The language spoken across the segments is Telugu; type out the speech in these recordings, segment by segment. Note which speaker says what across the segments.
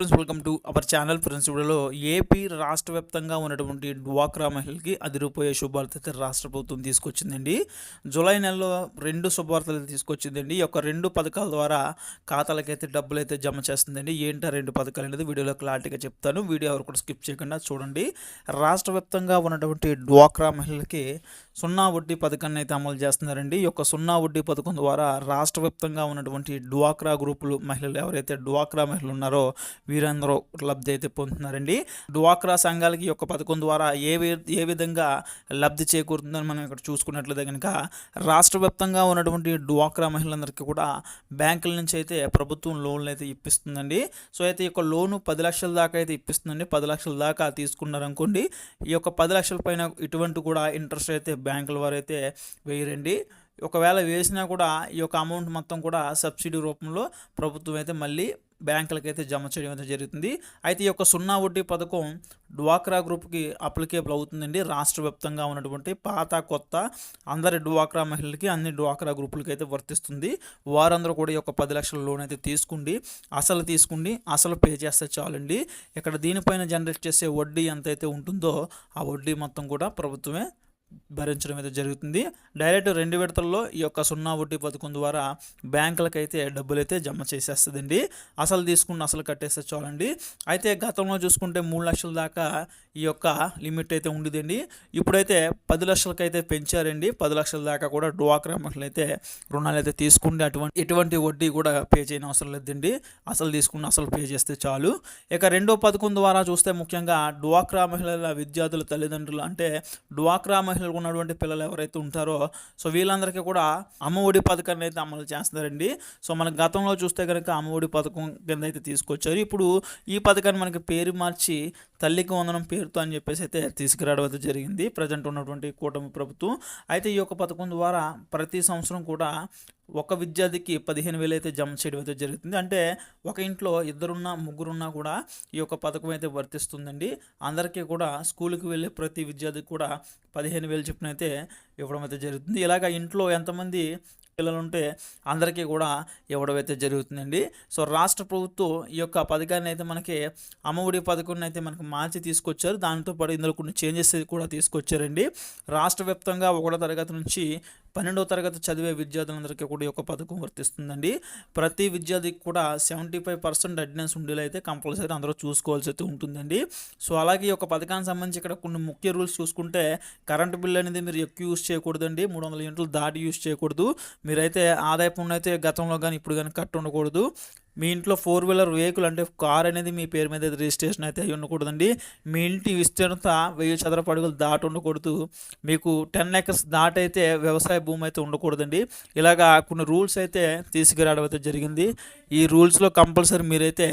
Speaker 1: Friends welcome to our channel friends వీడియోలో ఏపీ రాష్ట్ర వ్యాప్తంగా ఉన్నటువంటి డ్వాక్రా మహిళకి అదిరిపోయే శుభార్త అయితే రాష్ట్ర ప్రభుత్వం తీసుకొచ్చిందండి. జూలై నెలలో రెండు శుభార్తలు తీసుకొచ్చిందండి. ఈ యొక్క రెండు పథకాల ద్వారా ఖాతాలకైతే డబ్బులు అయితే జమ చేస్తుందండి. ఏంటో రెండు పథకాలు అనేది వీడియోలో క్లారిటీగా చెప్తాను. వీడియో ఎవరు కూడా స్కిప్ చేయకుండా చూడండి. రాష్ట్ర వ్యాప్తంగా ఉన్నటువంటి డ్వాక్రా మహిళలకి సున్నా వడ్డీ పథకాన్ని అయితే అమలు చేస్తున్నారండి. ఈ యొక్క సున్నా వడ్డీ పథకం ద్వారా రాష్ట్ర వ్యాప్తంగా ఉన్నటువంటి డ్వాక్రా గ్రూపులు మహిళలు ఎవరైతే డ్వాక్రా మహిళలు ఉన్నారో వీరందరూ లబ్ధి అయితే పొందుతున్నారండి. డ్వాక్రా సంఘాలకి ఈ యొక్క పథకం ద్వారా ఏ ఏ విధంగా లబ్ధి చేకూరుతుందని మనం ఇక్కడ చూసుకున్నట్లయితే కనుక రాష్ట్ర వ్యాప్తంగా ఉన్నటువంటి డ్వాక్రా మహిళలందరికీ కూడా బ్యాంకుల నుంచి అయితే ప్రభుత్వం లోన్లు అయితే ఇప్పిస్తుందండి. సో అయితే ఈ యొక్క లోను పది లక్షల దాకా అయితే ఇప్పిస్తుందండి. పది లక్షల దాకా తీసుకున్నారనుకోండి ఈ యొక్క పది లక్షల పైన ఇటువంటి కూడా ఇంట్రెస్ట్ అయితే బ్యాంకుల వారు అయితే వేయరండి. ఒకవేళ వేసినా కూడా ఈ యొక్క అమౌంట్ మొత్తం కూడా సబ్సిడీ రూపంలో ప్రభుత్వం అయితే మళ్ళీ బ్యాంకులకైతే జమ చేయడం అయితే జరుగుతుంది. అయితే ఈ యొక్క సున్నా వడ్డీ పథకం డ్వాక్రా గ్రూప్కి అప్లికేబుల్ అవుతుందండి. రాష్ట్ర వ్యాప్తంగా ఉన్నటువంటి పాత కొత్త అందరి డ్వాక్రా మహిళలకి అన్ని డ్వాక్రా గ్రూపులకి అయితే వర్తిస్తుంది. వారందరూ కూడా ఈ యొక్క పది లక్షల లోన్ అయితే తీసుకుండి అసలు తీసుకుండి అసలు పే చేస్తే చాలండి. ఇక్కడ దీనిపైన జనరేట్ చేసే వడ్డీ ఎంతైతే ఉంటుందో ఆ వడ్డీ మొత్తం కూడా ప్రభుత్వమే భరించడం అయితే జరుగుతుంది. డైరెక్ట్ రెండు విడతల్లో ఈ యొక్క సున్నా వడ్డీ పథకం ద్వారా బ్యాంకులకైతే డబ్బులు అయితే జమ చేసేస్తుందండి. అసలు తీసుకున్న అసలు కట్టేస్తే చాలండి. అయితే గతంలో చూసుకుంటే మూడు లక్షల దాకా ఈ యొక్క లిమిట్ అయితే ఉండేదండి. ఇప్పుడైతే పది లక్షలకైతే పెంచారండి. పది లక్షల దాకా కూడా డ్వాక్రా మహిళలు అయితే రుణాలు అయితే తీసుకుంటే అటువంటి ఎటువంటి వడ్డీ కూడా పే చేయని అవసరం లేదండి. అసలు తీసుకున్న అసలు పే చేస్తే చాలు. ఇక రెండో పథకం ద్వారా చూస్తే ముఖ్యంగా డ్వాక్రా మహిళల విద్యార్థుల తల్లిదండ్రులు అంటే డ్వాక్రా మహిళలకు ఉన్నటువంటి పిల్లలు ఎవరైతే ఉంటారో సో వీళ్ళందరికీ కూడా అమ్మఒడి పథకాన్ని అయితే అమలు చేస్తున్నారండి. సో మన గతంలో చూస్తే కనుక అమ్మఒడి పథకం కింద అయితే తీసుకొచ్చారు. ఇప్పుడు ఈ పథకాన్ని మనకి పేరు మార్చి తల్లికి వందనం పేరుతో అని చెప్పేసి అయితే తీసుకురావడం అయితే జరిగింది. ప్రజెంట్ ఉన్నటువంటి కూటమి ప్రభుత్వం. అయితే ఈ యొక్క పథకం ద్వారా ప్రతి సంవత్సరం కూడా ఒక విద్యార్థికి పదిహేను వేలు అయితే జమ చేయడం అయితే జరుగుతుంది. అంటే ఒక ఇంట్లో ఇద్దరున్నా ముగ్గురున్నా కూడా ఈ యొక్క పథకం అయితే వర్తిస్తుందండి. అందరికీ కూడా స్కూల్కి వెళ్ళే ప్రతి విద్యార్థికి కూడా పదిహేను వేలు చొప్పున అయితే ఇవ్వడం అయితే జరుగుతుంది. ఇలాగ ఇంట్లో ఎంతమంది పిల్లలు ఉంటే అందరికీ కూడా ఇవ్వడమైతే జరుగుతుందండి. సో రాష్ట్ర ప్రభుత్వం ఈ యొక్క పథకాన్ని అయితే మనకి అమ్మఒడి పథకాన్ని అయితే మనకి మార్చి తీసుకొచ్చారు. దానితో పాటు ఇందులో కొన్ని చేంజెస్ కూడా తీసుకొచ్చారండి. రాష్ట్ర వ్యాప్తంగా ఒకటో తరగతి నుంచి పన్నెండవ తరగతి చదివే విద్యార్థులందరికీ కూడా ఈ యొక్క పథకం వర్తిస్తుందండి. ప్రతి విద్యార్థికి కూడా సెవెంటీ ఫైవ్ పర్సెంట్ అటెండెన్స్ ఉండేలా అయితే కంపల్సరీ అందరూ చూసుకోవాల్సి అయితే ఉంటుందండి. సో అలాగే ఈ యొక్క పథకానికి సంబంధించి ఇక్కడ కొన్ని ముఖ్య రూల్స్ చూసుకుంటే కరెంటు బిల్ అనేది మీరు ఎక్కువ యూస్ చేయకూడదండి. మూడు వందల యూనిట్లు దాటి యూస్ చేయకూడదు. మీరైతే ఆదాయ పన్ను అయితే గతంలో కానీ ఇప్పుడు కానీ కట్టు ఉండకూడదు. మీ ఇంట్లో ఫోర్ వీలర్ వెహికల్ అంటే కార్ అనేది మీ పేరు మీద రిజిస్ట్రేషన్ అయితే అయి ఉండకూడదండి. మీ ఇంటి విస్తీర్ణత వెయ్యి చదరపు అడుగులు దాటి ఉండకూడదు. మీకు టెన్ ఎకర్స్ దాటైతే వ్యవసాయ భూమి అయితే ఉండకూడదండి. ఇలాగా కొన్ని రూల్స్ అయితే తీసుకురావడం అయితే జరిగింది. ఈ రూల్స్లో కంపల్సరీ మీరైతే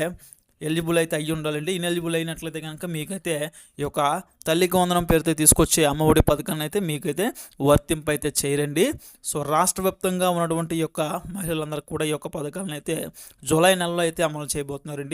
Speaker 1: ఎలిజిబుల్ అయితే అయ్యి ఉండాలండి. ఇన్ఎలిజిబుల్ అయినట్లయితే కనుక మీకైతే ఈ యొక్క తల్లికి వందనం పేరుతో తీసుకొచ్చే అమ్మఒడి పథకాన్ని అయితే మీకైతే వర్తింపు అయితే చేయరండి. సో రాష్ట్ర వ్యాప్తంగా ఉన్నటువంటి యొక్క మహిళలందరూ కూడా ఈ యొక్క పథకాలను అయితే జూలై నెలలో అయితే అమలు చేయబోతున్నారండి.